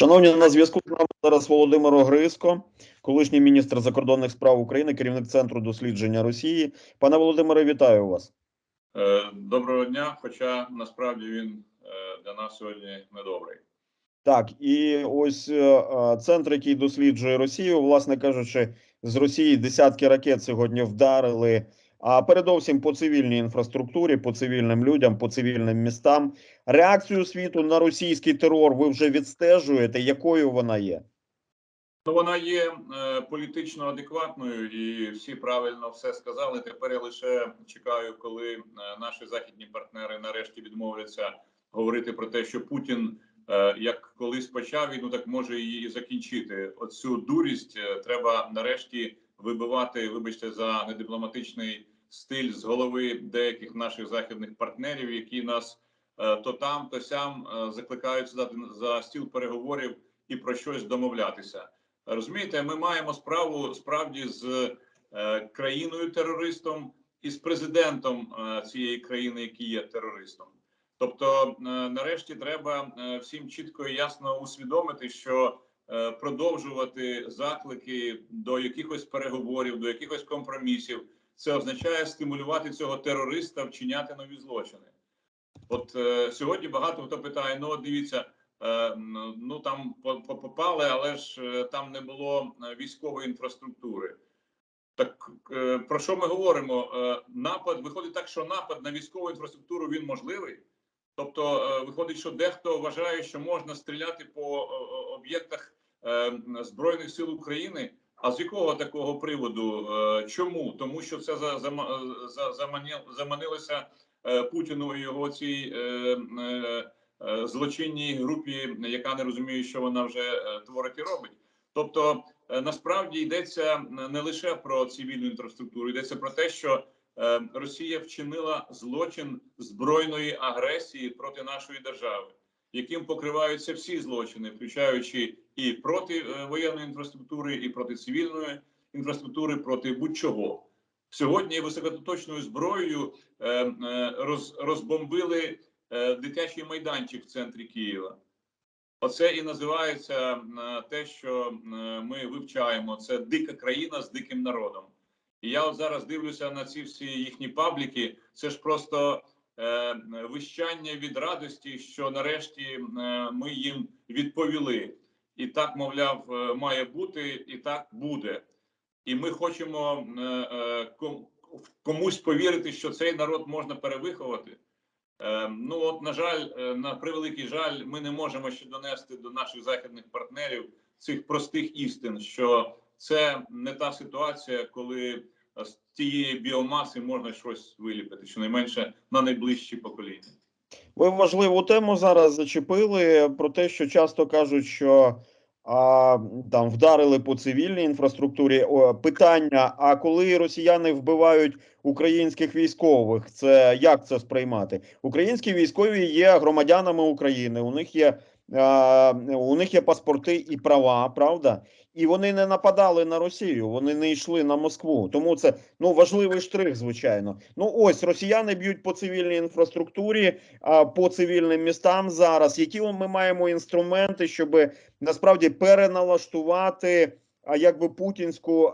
Шановні, на зв'язку з нами зараз Володимир Огриско, колишній міністр закордонних справ України, керівник центру дослідження Росії. Пане Володимире, вітаю вас. Е, Доброго дня, хоча насправді він е, для нас сьогодні недобрий. Так, і ось е, центр, який досліджує Росію, власне кажучи, з Росії десятки ракет сьогодні вдарили. А передовсім по цивільній інфраструктурі, по цивільним людям, по цивільним містам. Реакцію світу на російський терор ви вже відстежуєте. Якою вона є? Ну, вона є е, політично адекватною, і всі правильно все сказали. Тепер я лише чекаю, коли е, наші західні партнери нарешті відмовляться говорити про те, що Путін е, як колись почав війну, так може її закінчити. Оцю дурість е, треба нарешті вибивати, вибачте, за недипломатичний стиль з голови деяких наших західних партнерів, які нас е, то там, то сям е, закликають сідати за стіл переговорів і про щось домовлятися. Розумієте, ми маємо справу справді з е, країною терористом і з президентом цієї країни, який є терористом. Тобто, нарешті, треба всім чітко і ясно усвідомити, що продовжувати заклики до якихось переговорів, до якихось компромісів, це означає стимулювати цього терориста вчиняти нові злочини. От е, сьогодні багато хто питає: ну дивіться. Е, ну там по- по- попали, але ж е, там не було е, військової інфраструктури. Так е, про що ми говоримо? Е, Напад виходить так, що напад на військову інфраструктуру він можливий. Тобто, е, виходить, що дехто вважає, що можна стріляти по е, е, об'єктах е, збройних сил України. А з якого такого приводу? Е, Чому? Тому що це за, за, за, заманилося е, Путіну і його цій. Е, е, е, злочинній групі, яка не розуміє, що вона вже е, творить і робить. Тобто, е, насправді йдеться не лише про цивільну інфраструктуру, йдеться про те, що е, Росія вчинила злочин збройної агресії проти нашої держави, яким покриваються всі злочини, включаючи і проти е, воєнної інфраструктури, і проти цивільної інфраструктури, проти будь-чого. Сьогодні високоточною зброєю е, е, роз, розбомбили дитячий майданчик в центрі Києва. Оце і називається те, що ми вивчаємо. Це дика країна з диким народом. І я от зараз дивлюся на ці всі їхні пабліки. Це ж просто е, вищання від радості, що нарешті е, ми їм відповіли. І так, мовляв, е, має бути, і так буде. І ми хочемо е, е, комусь повірити, що цей народ можна перевиховати. Ну от на жаль, на превеликий жаль, ми не можемо ще донести до наших західних партнерів цих простих істин, що це не та ситуація, коли з тієї біомаси можна щось виліпити, щонайменше на найближчі покоління. Ви важливу тему зараз зачепили про те, що часто кажуть, що а, там вдарили по цивільній інфраструктурі. О, питання: а коли росіяни вбивають українських військових, це як це сприймати? Українські військові є громадянами України. У них є у них є паспорти і права, правда? І вони не нападали на Росію, вони не йшли на Москву. Тому це ну важливий штрих, звичайно. Ну ось росіяни б'ють по цивільній інфраструктурі по цивільним містам зараз. Які ми маємо інструменти, щоб насправді переналаштувати а якби путінську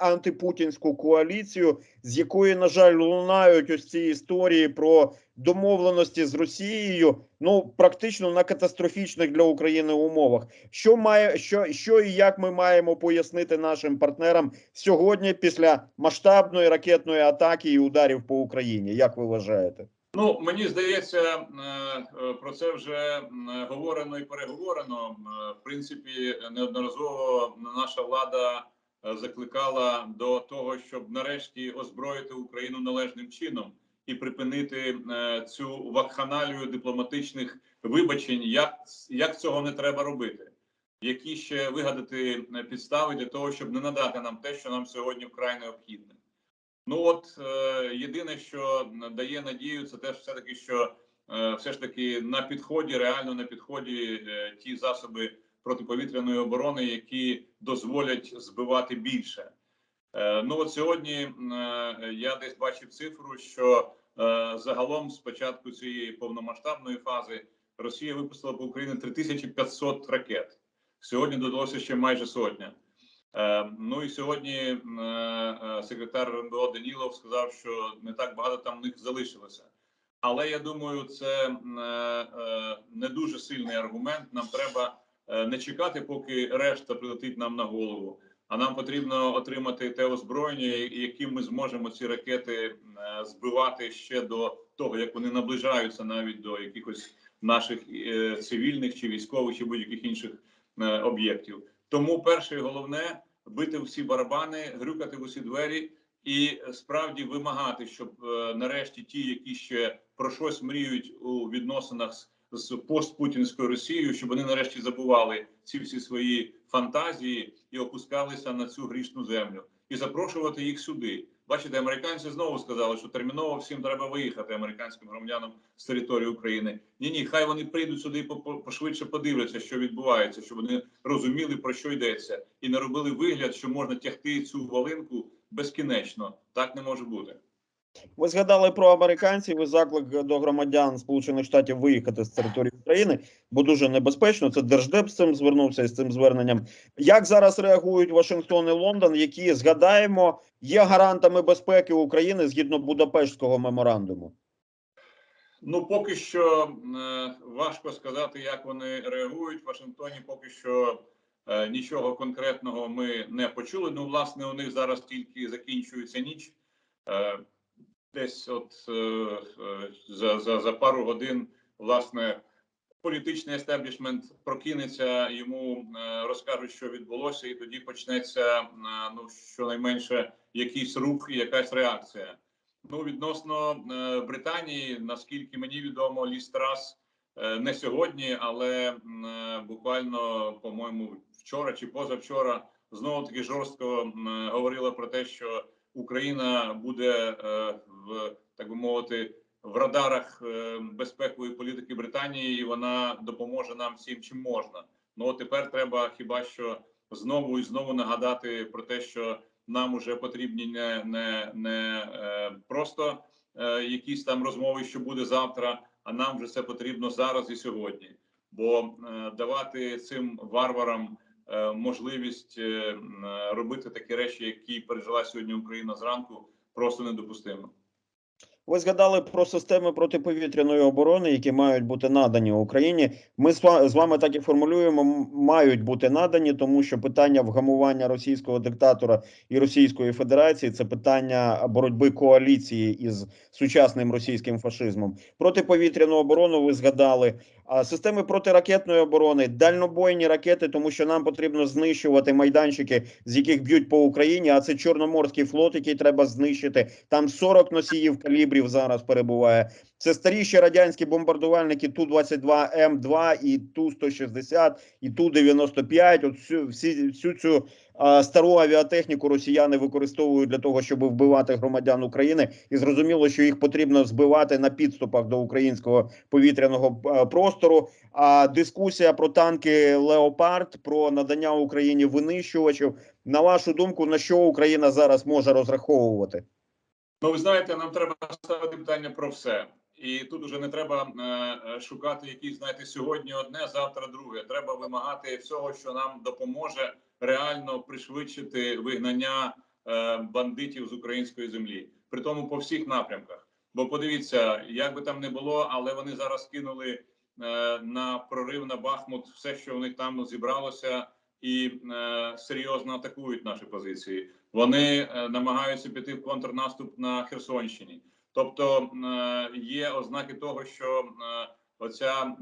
антипутінську коаліцію, з якої, на жаль, лунають ось ці історії про домовленості з Росією, ну практично на катастрофічних для України умовах. Що має що, що і як ми маємо пояснити нашим партнерам сьогодні після масштабної ракетної атаки і ударів по Україні? Як ви вважаєте? Ну мені здається, е, е, про це вже м, говорено і переговорено. Е, В принципі, неодноразово наша влада е, закликала до того, щоб нарешті озброїти Україну належним чином і припинити е, цю вакханалію дипломатичних вибачень. Як, як цього не треба робити? Які ще вигадати е, підстави для того, щоб не надати нам те, що нам сьогодні вкрай необхідне? Ну от е, єдине, що дає надію, це теж все таки, що е, все ж таки на підході, реально на підході е, ті засоби протиповітряної оборони, які дозволять збивати більше. Ну от сьогодні я десь бачив цифру, що загалом з початку цієї повномасштабної фази Росія випустила по Україні 3500 ракет. Сьогодні додалося ще майже сотня. Е, ну і сьогодні е, е, секретар РНБО Данілов сказав, що не так багато там в них залишилося. Але я думаю, це не дуже сильний аргумент. Нам треба не чекати, поки решта прилетить нам на голову. А нам потрібно отримати те озброєння, яким ми зможемо ці ракети збивати ще до того, як вони наближаються навіть до якихось наших цивільних чи військових чи будь-яких інших об'єктів. Тому перше і головне бити всі барабани, грюкати в усі двері і е, справді вимагати, щоб е, нарешті ті, які ще про щось мріють у відносинах з, з постпутінською Росією, щоб вони нарешті забували ці всі свої фантазії і опускалися на цю грішну землю, і запрошувати їх сюди. Бачите, американці знову сказали, що терміново всім треба виїхати американським громадянам з території України. Ні, ні, хай вони прийдуть сюди і по- по- пошвидше подивляться, що відбувається, щоб вони розуміли про що йдеться, і не робили вигляд, що можна тягти цю волинку безкінечно. Так не може бути. Ви згадали про американців і заклик до громадян Сполучених Штатів виїхати з території України, бо дуже небезпечно. Це держдеп з цим звернувся із цим зверненням. Як зараз реагують Вашингтон і Лондон, які згадаємо є гарантами безпеки України згідно Будапештського меморандуму? Ну, поки що е, важко сказати, як вони реагують. В Вашингтоні поки що е, нічого конкретного ми не почули. Ну, власне, у них зараз тільки закінчується ніч. Е, десь от е, е, за, за, за пару годин, власне, політичний естеблішмент прокинеться, йому е, розкажуть, що відбулося, і тоді почнеться е, ну щонайменше якийсь рух і якась реакція. Ну, відносно Британії, наскільки мені відомо, Ліс Трас не сьогодні, але буквально, по-моєму, вчора чи позавчора знову таки жорстко говорила про те, що Україна буде в так би мовити в радарах е, безпекової політики Британії, і вона допоможе нам всім, чим можна. Ну тепер треба хіба що знову і знову нагадати про те, що нам уже потрібні не, не, не е, просто е, якісь там розмови, що буде завтра, а нам вже це потрібно зараз і сьогодні. Бо давати цим варварам можливість робити такі речі, які пережила сьогодні Україна зранку, просто недопустимо. Ви згадали про системи протиповітряної оборони, які мають бути надані Україні. Ми з ва- з вами так і формулюємо, мають бути надані, тому що питання вгамування російського диктатора і Російської Федерації це питання боротьби коаліції із сучасним російським фашизмом. Протиповітряну оборону ви згадали. Системи протиракетної оборони, дальнобойні ракети, тому що нам потрібно знищувати майданчики, з яких б'ють по Україні. А це Чорноморський флот, який треба знищити. Там 40 носіїв калібрів зараз перебуває. Це старіші радянські бомбардувальники ту 22 М 2 і ту 160 і ту 95 От всю всі всю цю а, стару авіатехніку росіяни використовують для того, щоб вбивати громадян України, і зрозуміло, що їх потрібно збивати на підступах до українського повітряного простору. А дискусія про танки Леопард, про надання Україні винищувачів. На вашу думку, на що Україна зараз може розраховувати? Ну, ви знаєте, нам треба ставити питання про все. І тут уже не треба е, е, шукати якісь, знаєте, сьогодні одне, завтра друге. Треба вимагати всього, що нам допоможе реально пришвидшити вигнання е, бандитів з української землі, при тому по всіх напрямках. Бо подивіться, як би там не було, але вони зараз кинули на прорив на Бахмут все, що у них там зібралося, і серйозно атакують наші позиції. Вони намагаються піти в контрнаступ на Херсонщині. Тобто е, є ознаки того, що е, оця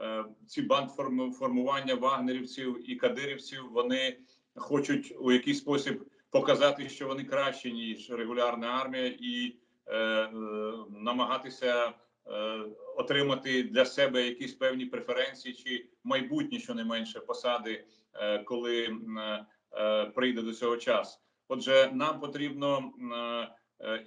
е, ці бандформування вагнерівців і кадирівців вони хочуть у якийсь спосіб показати, що вони кращі ніж регулярна армія, і е, намагатися е, отримати для себе якісь певні преференції чи майбутні, щонайменше посади, е, коли е, прийде до цього час. Отже, нам потрібно е,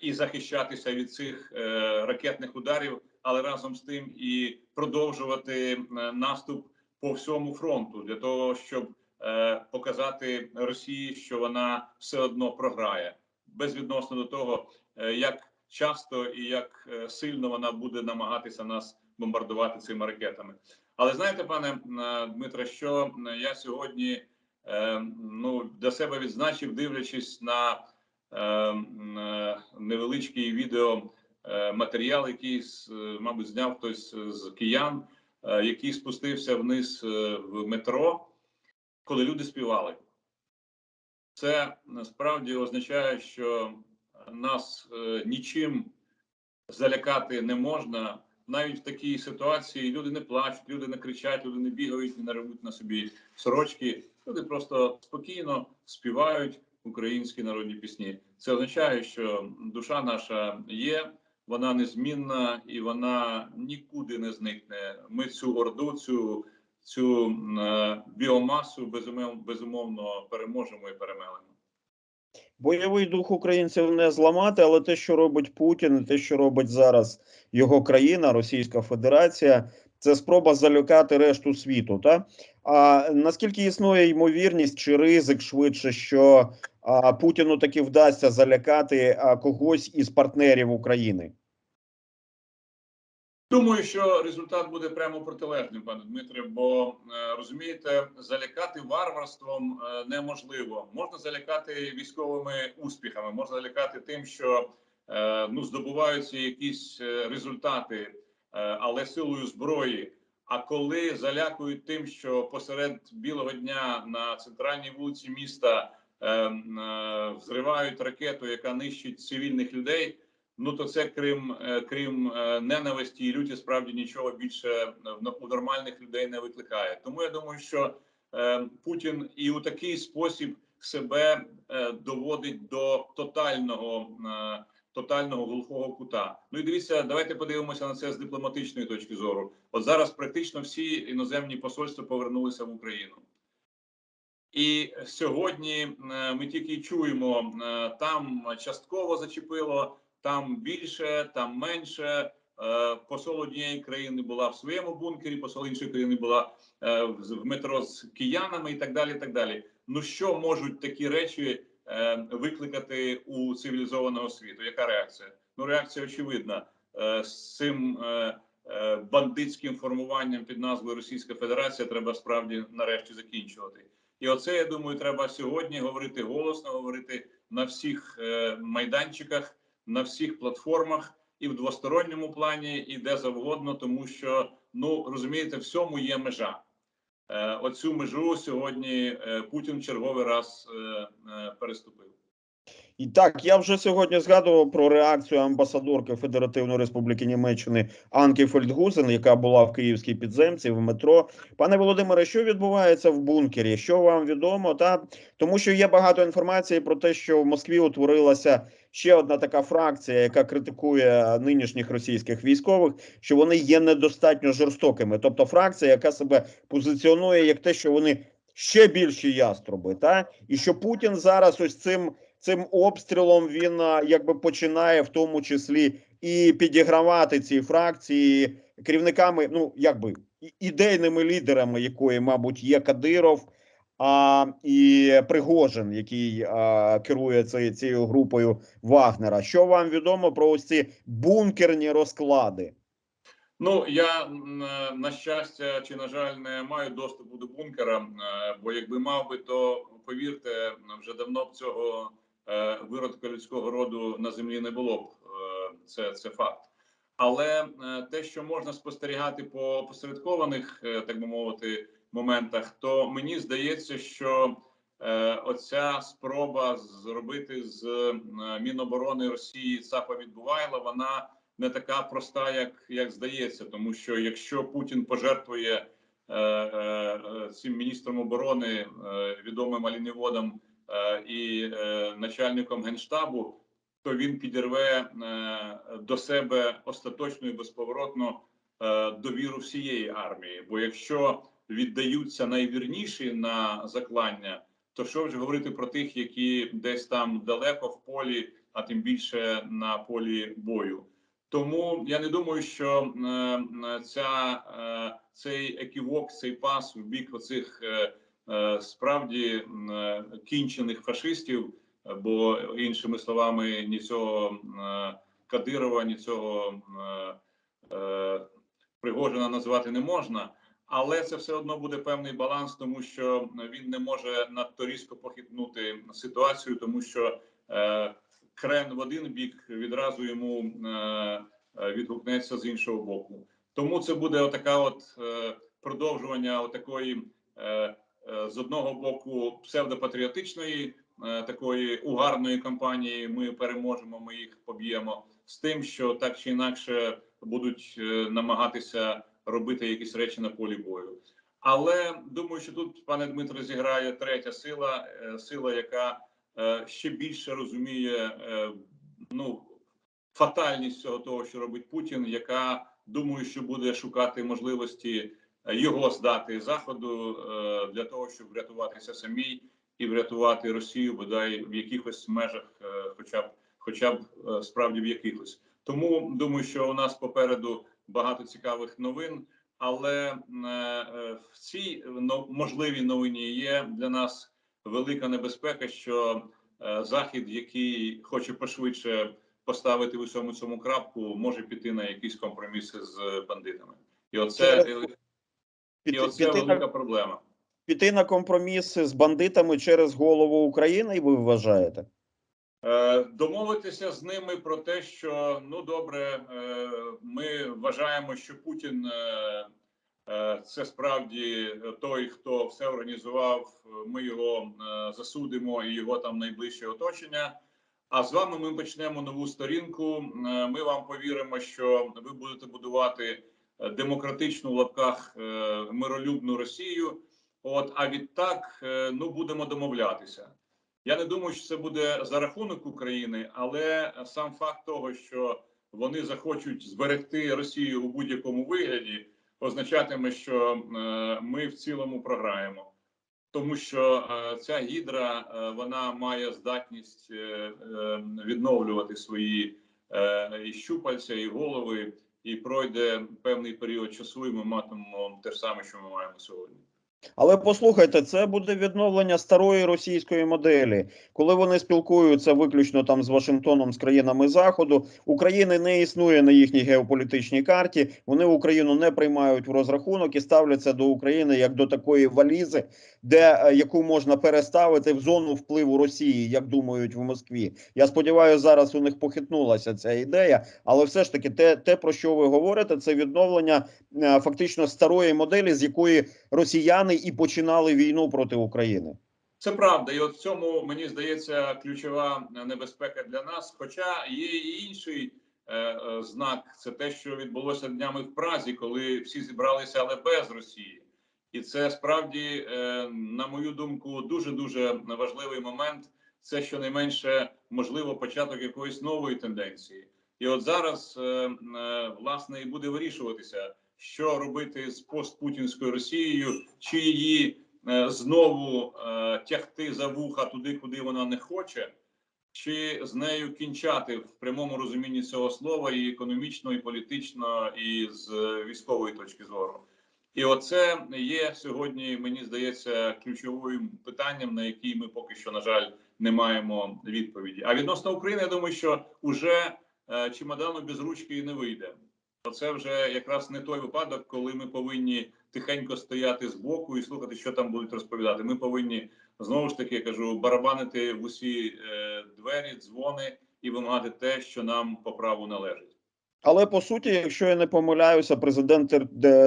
і захищатися від цих е, ракетних ударів, але разом з тим і продовжувати е, наступ по всьому фронту для того, щоб е, показати Росії, що вона все одно програє, безвідносно до того, е, як часто і як е, сильно вона буде намагатися нас бомбардувати цими ракетами. Але знаєте, пане е, Дмитре, що е, я сьогодні е, ну для себе відзначив, дивлячись на е, е, невеличкий відео е, який е, мабуть зняв хтось з киян, е, який спустився вниз е, в метро, коли люди співали. Це насправді означає, що нас е, нічим залякати не можна. Навіть в такій ситуації люди не плачуть, люди не кричать, люди не бігають, не рвуть на собі сорочки. Люди просто спокійно співають українські народні пісні. Це означає, що душа наша є, вона незмінна і вона нікуди не зникне. Ми цю орду, цю, цю е, біомасу безумовно, переможемо і перемелемо. Бойовий дух українців не зламати, але те, що робить Путін, те, що робить зараз його країна, Російська Федерація, це спроба залякати решту світу. Та а наскільки існує ймовірність чи ризик швидше, що а, Путіну таки вдасться залякати а, когось із партнерів України? Думаю, що результат буде прямо протилежним, пане Дмитре. Бо е, розумієте, залякати варварством е, неможливо. Можна залякати військовими успіхами, можна залякати тим, що е, ну здобуваються якісь результати, але силою зброї. А коли залякують тим, що посеред білого дня на центральній вулиці міста е, м, е, взривають ракету, яка нищить цивільних людей. Ну то це крім е, крім е, ненависті і люті, справді нічого більше е, у нормальних людей не викликає. Тому я думаю, що е, Путін і у такий спосіб себе е, доводить до тотального е, тотального глухого кута. Ну і дивіться, давайте подивимося на це з дипломатичної точки зору. От зараз практично всі іноземні посольства повернулися в Україну. І сьогодні е, ми тільки чуємо, е, там частково зачепило, там більше, там менше. Е, Посол однієї країни була в своєму бункері, посол іншої країни була в метро з киянами і так далі. і так далі. Ну що можуть такі речі викликати у цивілізованого світу? Яка реакція? Ну реакція очевидна Е, з цим е, е, бандитським формуванням під назвою Російська Федерація треба справді нарешті закінчувати. І оце я думаю, треба сьогодні говорити голосно, говорити на всіх е, майданчиках, на всіх платформах і в двосторонньому плані, і де завгодно, тому що ну розумієте, всьому є межа. Е, оцю межу сьогодні е, Путін черговий раз е, переступив. І так, я вже сьогодні згадував про реакцію амбасадорки Федеративної Республіки Німеччини Анки Фельдгузен, яка була в київській підземці в метро. Пане Володимире, що відбувається в бункері? Що вам відомо? Та тому, що є багато інформації про те, що в Москві утворилася ще одна така фракція, яка критикує нинішніх російських військових, що вони є недостатньо жорстокими. Тобто, фракція, яка себе позиціонує як те, що вони ще більші яструби, та і що Путін зараз ось цим цим обстрілом він якби починає в тому числі і підігравати ці фракції керівниками, ну якби ідейними лідерами, якої, мабуть, є Кадиров, а і Пригожин, який а, керує цією, цією групою Вагнера. Що вам відомо про ось ці бункерні розклади? Ну я на щастя чи на жаль не маю доступу до бункера. Бо якби мав би, то повірте, вже давно б цього виродка людського роду на землі не було б. Е, Це, це факт. Але е, те, що можна спостерігати по посередкованих, е, так би мовити, моментах, то мені здається, що е, оця спроба зробити з е, Міноборони Росії ЦАПа Відбувайла, вона не така проста, як, як здається, тому що якщо Путін пожертвує е, е, цим міністром оборони, е, відомим алініводом е, і е, начальником генштабу, то він підірве е, до себе остаточно і безповоротно е, довіру всієї армії. Бо якщо віддаються найвірніші на заклання, то що вже говорити про тих, які десь там далеко в полі, а тим більше на полі бою. Тому я не думаю, що е, е, ця, е, цей еківок, цей пас в бік оцих е, е, справді е, кінчених фашистів, е, бо іншими словами, ні цього е, Кадирова, ні цього е, е, Пригожина назвати не можна. Але це все одно буде певний баланс, тому що він не може надто різко похитнути ситуацію, тому що е, крен в один бік відразу йому е, е, відгукнеться з іншого боку. Тому це буде отака, от е, продовжування отакої е, е, з одного боку псевдопатріотичної е, такої угарної кампанії. Ми переможемо, ми їх поб'ємо з тим, що так чи інакше будуть е, намагатися робити якісь речі на полі бою. Але думаю, що тут пане Дмитро зіграє третя сила, е, сила, яка е, ще більше розуміє е, ну фатальність цього того, що робить Путін, яка думаю, що буде шукати можливості е, його здати заходу е, для того, щоб врятуватися самій і врятувати Росію, бодай в якихось межах, е, хоча б хоча б е, справді в якихось. Тому думаю, що у нас попереду багато цікавих новин. Але е, е, в цій можливій новині є для нас велика небезпека, що е, захід, який хоче пошвидше поставити в усьому цьому крапку, може піти на якісь компроміси з бандитами, і оце Через- і Піти, оце піти, велика на, проблема. піти на компроміс з бандитами через голову України, ви вважаєте? Е, Домовитися з ними про те, що ну добре, е, ми вважаємо, що Путін е, е, це справді той, хто все організував. Ми його е, засудимо і його там найближче оточення. А з вами ми почнемо нову сторінку. Е, Ми вам повіримо, що ви будете будувати демократичну в лапках е, миролюбну Росію. От а відтак, е, ну будемо домовлятися. Я не думаю, що це буде за рахунок України, але сам факт того, що вони захочуть зберегти Росію у будь-якому вигляді, означатиме, що е, ми в цілому програємо, тому що ця гідра вона має здатність відновлювати свої і щупальця, і голови, і пройде певний період часу, і ми матимемо те ж саме, що ми маємо сьогодні. Але послухайте, це буде відновлення старої російської моделі, коли вони спілкуються виключно там з Вашингтоном, з країнами Заходу. України не існує на їхній геополітичній карті. Вони Україну не приймають в розрахунок і ставляться до України як до такої валізи, де е, яку можна переставити в зону впливу Росії, як думають в Москві. Я сподіваюся, зараз у них похитнулася ця ідея, але все ж таки, те, те про що ви говорите, це відновлення е, фактично старої моделі, з якої росіяни і починали війну проти України. Це правда, і от в цьому мені здається ключова небезпека для нас. Хоча є і інший е, е, знак, це те, що відбулося днями в Празі, коли всі зібралися, але без Росії, і це справді, е, на мою думку, дуже дуже важливий момент. Це щонайменше можливо початок якоїсь нової тенденції. І от зараз е, е, власне і буде вирішуватися, що робити з постпутінською Росією, чи її е, знову е, тягти за вуха туди, куди вона не хоче, чи з нею кінчати в прямому розумінні цього слова, і економічно, і політично, і з військової точки зору. І оце є сьогодні, мені здається, ключовим питанням, на який ми поки що, на жаль, не маємо відповіді. А відносно України, я думаю, що уже е, чемодану без ручки не вийде. Це вже якраз не той випадок, коли ми повинні тихенько стояти збоку і слухати, що там будуть розповідати. Ми повинні знову ж таки я кажу, барабанити в усі е, двері, дзвони і вимагати те, що нам по праву належить. Але по суті, якщо я не помиляюся, президент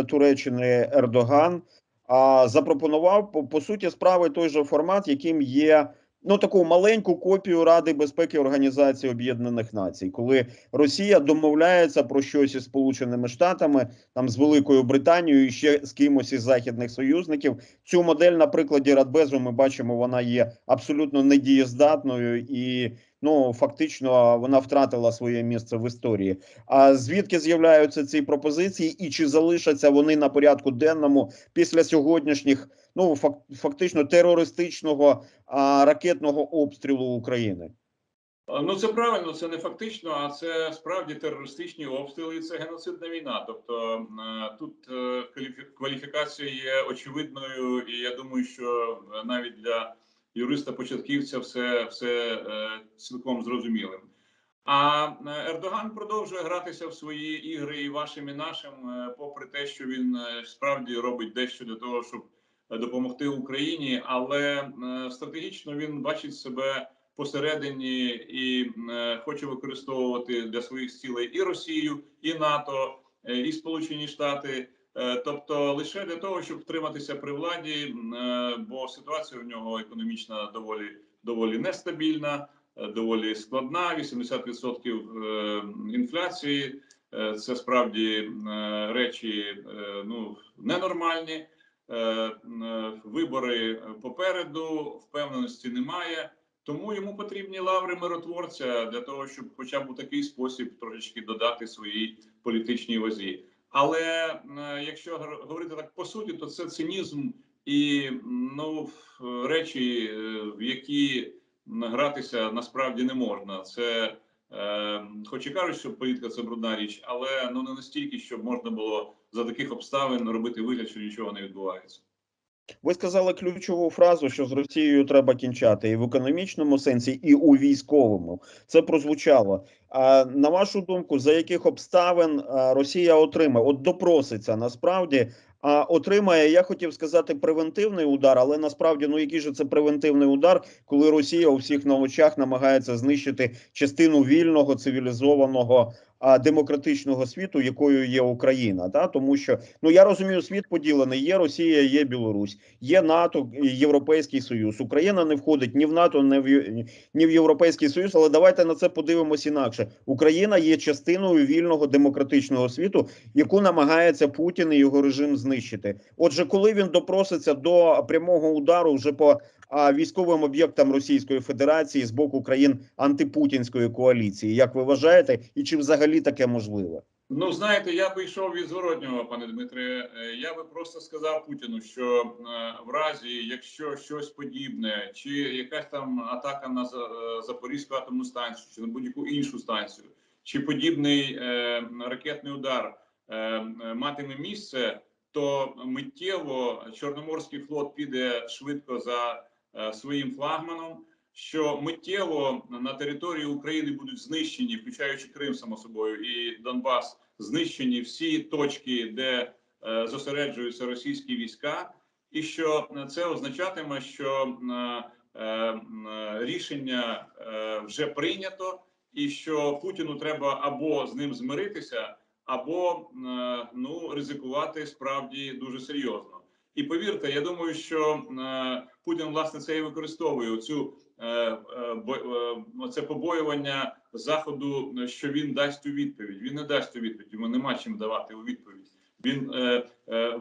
Туреччини Ердоган а, запропонував по, по суті справи той же формат, яким є ну таку маленьку копію Ради безпеки Організації Об'єднаних Націй, коли Росія домовляється про щось із Сполученими Штатами, там з Великою Британією і ще з кимось із західних союзників. Цю модель на прикладі Радбезу ми бачимо, вона є абсолютно недієздатною і ну фактично вона втратила своє місце в історії. А звідки з'являються ці пропозиції, і чи залишаться вони на порядку денному після сьогоднішніх, ну фактично терористичного а, ракетного обстрілу України? Ну це правильно, це не фактично, а це справді терористичні обстріли. і Це геноцидна війна. Тобто е, тут е, кваліфікація є очевидною, і я думаю, що е, навіть для юриста початківця все, все е, цілком зрозумілим. А е, Ердоган продовжує гратися в свої ігри і вашим, і нашим, е, попри те, що він е, справді робить дещо для того, щоб допомогти Україні, але стратегічно він бачить себе посередині і хоче використовувати для своїх цілей і Росію, і НАТО, і Сполучені Штати. Е, Тобто лише для того, щоб втриматися при владі, е, бо ситуація в нього економічна доволі доволі нестабільна, е, доволі складна. 80% е, інфляції це справді речі ну ненормальні. Вибори попереду, впевненості немає. Тому йому потрібні лаври миротворця для того, щоб, хоча б у такий спосіб, трошечки додати своїй політичній вазі. Але е, якщо говорити так по суті, то це цинізм і ну речі, е, в які гратися насправді не можна. Це е, хоч і кажуть, що політика це брудна річ, але ну не настільки, щоб можна було за таких обставин робити вигляд, що нічого не відбувається. Ви сказали ключову фразу, що з Росією треба кінчати і в економічному сенсі, і у військовому. Це прозвучало. А на вашу думку, за яких обставин Росія отримає? От допроситься насправді. А отримає, я хотів сказати, превентивний удар, але насправді, ну який же це превентивний удар, коли Росія у всіх на очах намагається знищити частину вільного цивілізованого демократичного світу, якою є Україна, да? тому що ну я розумію, світ поділений. Є Росія, є Білорусь, є НАТО, Європейський Союз. Україна не входить ні в НАТО, ні в ні в Європейський Союз. Але давайте на це подивимось інакше. Україна є частиною вільного демократичного світу, яку намагається Путін і його режим знищити. Отже, коли він допроситься до прямого удару вже по військовим об'єктам Російської Федерації з боку країн антипутінської коаліції, як ви вважаєте, і чи взагалі таке можливе? Ну, знаєте, я би йшов від зворотнього, пане Дмитре. Е, Я би просто сказав Путіну, що е, в разі, якщо щось подібне, чи якась там атака на е, Запорізьку атомну станцію, чи на будь-яку іншу станцію, чи подібний е, ракетний удар е, матиме місце, то миттєво Чорноморський флот піде швидко за своїм флагманом. Що миттєво на території України будуть знищені, включаючи Крим, само собою, і Донбас, знищені всі точки, де е, зосереджуються російські війська, і що е, це означатиме, що е, е, е, рішення е, вже прийнято, і що Путіну треба або з ним змиритися, або е, ну ризикувати справді дуже серйозно. І повірте, я думаю, що е, Путін власне це і використовує цю е, е, е, це побоювання заходу, що він дасть у відповідь. Він не дасть у відповідь. Йому нема чим давати у відповідь. Він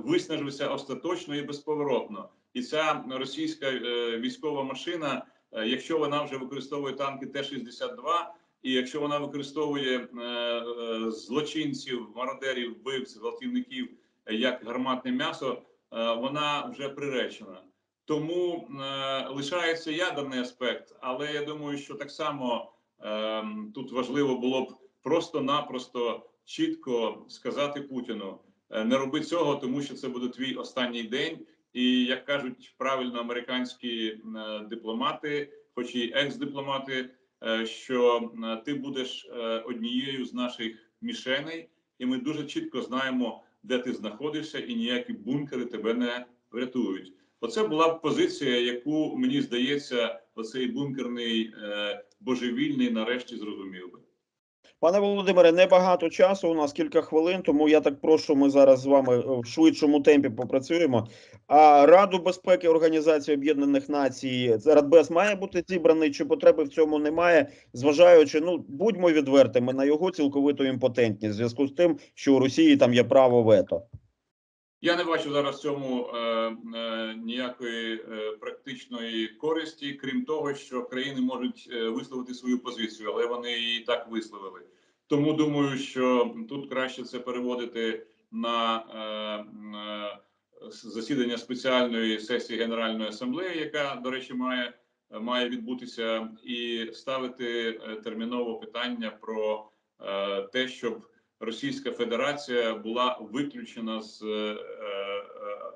виснажився остаточно і безповоротно. І ця російська військова машина, якщо вона вже використовує танки Т-62, і якщо вона використовує злочинців, мародерів, вбивців, гвалтівників як гарматне м'ясо, вона вже приречена. Тому е, лишається ядерний аспект, але я думаю, що так само е, тут важливо було б просто-напросто чітко сказати Путіну: е, не роби цього, тому що це буде твій останній день. І як кажуть правильно американські е, дипломати, хоч і екс-дипломати, е, що е, ти будеш е, однією з наших мішеней, і ми дуже чітко знаємо, де ти знаходишся, і ніякі бункери тебе не врятують. Оце була б позиція, яку мені здається, оцей бункерний е, божевільний нарешті зрозумів би. Пане Володимире, небагато часу. У нас кілька хвилин, тому я так прошу. Ми зараз з вами е, в швидшому темпі попрацюємо. А Раду безпеки Організації Об'єднаних Націй Радбез має бути зібраний, чи потреби в цьому немає, зважаючи, ну будьмо відвертими на його цілковиту імпотентність в зв'язку з тим, що у Росії там є право вето. Я не бачу зараз цьому е, е, ніякої е, практичної користі, крім того, що країни можуть е, висловити свою позицію, але вони її так висловили. Тому думаю, що тут краще це переводити на е, е, засідання спеціальної сесії Генеральної асамблеї, яка, до речі, має, має відбутися, і ставити е, терміново питання про е, те, щоб Російська Федерація була виключена з е, е,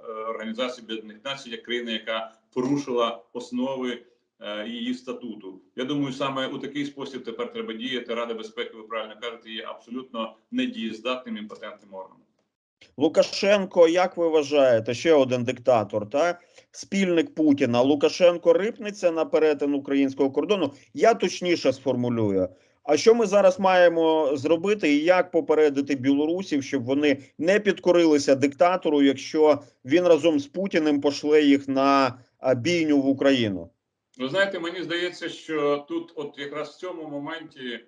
е, Організації Об'єднаних Націй як країна, яка порушила основи її статуту. Я думаю, саме у такий спосіб тепер треба діяти. Рада безпеки, ви правильно кажете, є абсолютно недієздатним імпотентним органом. Лукашенко, як ви вважаєте, ще один диктатор, та спільник Путіна. Лукашенко рипнеться на перетин українського кордону. Я точніше сформулюю. А що ми зараз маємо зробити, і як попередити білорусів, щоб вони не підкорилися диктатору, якщо він разом з Путіним пошле їх на бійню в Україну? Ви знаєте, мені здається, що тут, от якраз в цьому моменті,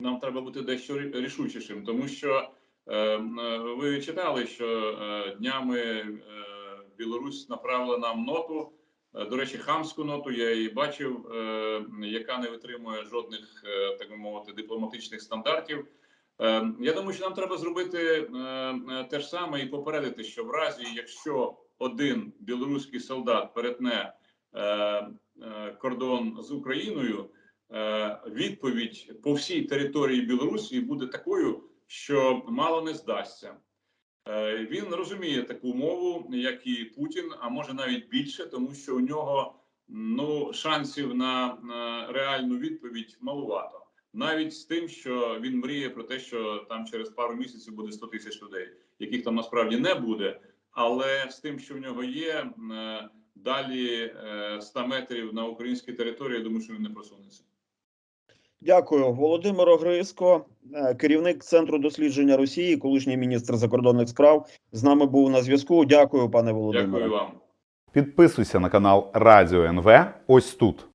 нам треба бути дещо рішучішим, тому що е, е, ви читали, що е, днями е, Білорусь направила нам ноту. Е, До речі, хамську ноту я її бачив, е, яка не витримує жодних, е, так би мовити, дипломатичних стандартів. Я думаю, що нам треба зробити те ж саме і попередити, що в разі, якщо один білоруський солдат перетне кордон з Україною, відповідь по всій території Білорусі буде такою, що мало не здасться. Е, Він розуміє таку мову, як і Путін, а може навіть більше, тому що у нього ну шансів на, реальну відповідь малувато. Навіть з тим, що він мріє про те, що там через пару місяців буде 100 тисяч людей, яких там насправді не буде. Але з тим, що в нього є, е, далі е, 100 метрів на українській території, я думаю, що він не просунеться. Дякую, Володимир Огриско, е, керівник центру дослідження Росії, колишній міністр закордонних справ. З нами був на зв'язку. Дякую, пане Володимире. Дякую вам. Підписуйся на канал Радіо НВ ось тут.